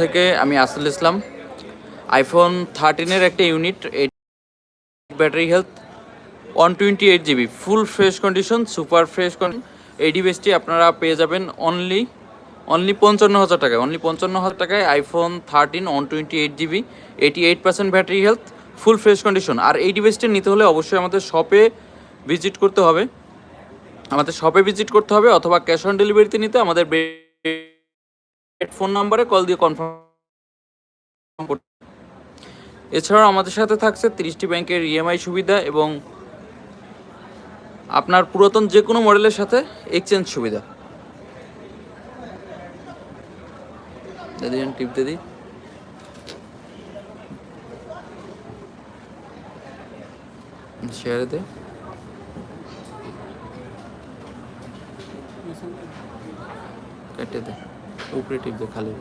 থেকে আমি আসল ইসলাম। আইফোন থার্টিনের একটা unit battery health one twenty eight GB full fresh condition super fresh এই ডিভাইসটি আপনারা পেয়ে যাবেন অনলি অনলি পঞ্চান্ন হাজার টাকায় অনলি পঞ্চান্ন হাজার টাকায় iPhone thirteen one twenty eight GB eighty eight percent battery health full fresh condition আর এই ডিভাইসটি নিতে হলে অবশ্যই আমাদের শপে ভিজিট করতে হবে। আমাদের শপে ভিজিট করতে হবে অথবা ক্যাশ অন ডেলিভারিতে নিতে আমাদের ফোন নাম্বারে কল দিয়ে কনফার্ম এছাড়াও আমাদের সাথে থাকছে তিরিশটি ব্যাংকের ইএমআই সুবিধা এবং আপনার পুরাতন যে কোনো মডেলের সাথে এক্সচেঞ্জ সুবিধা। টিপ দিদি কেটে দে। উপরে টিপ দে খালি।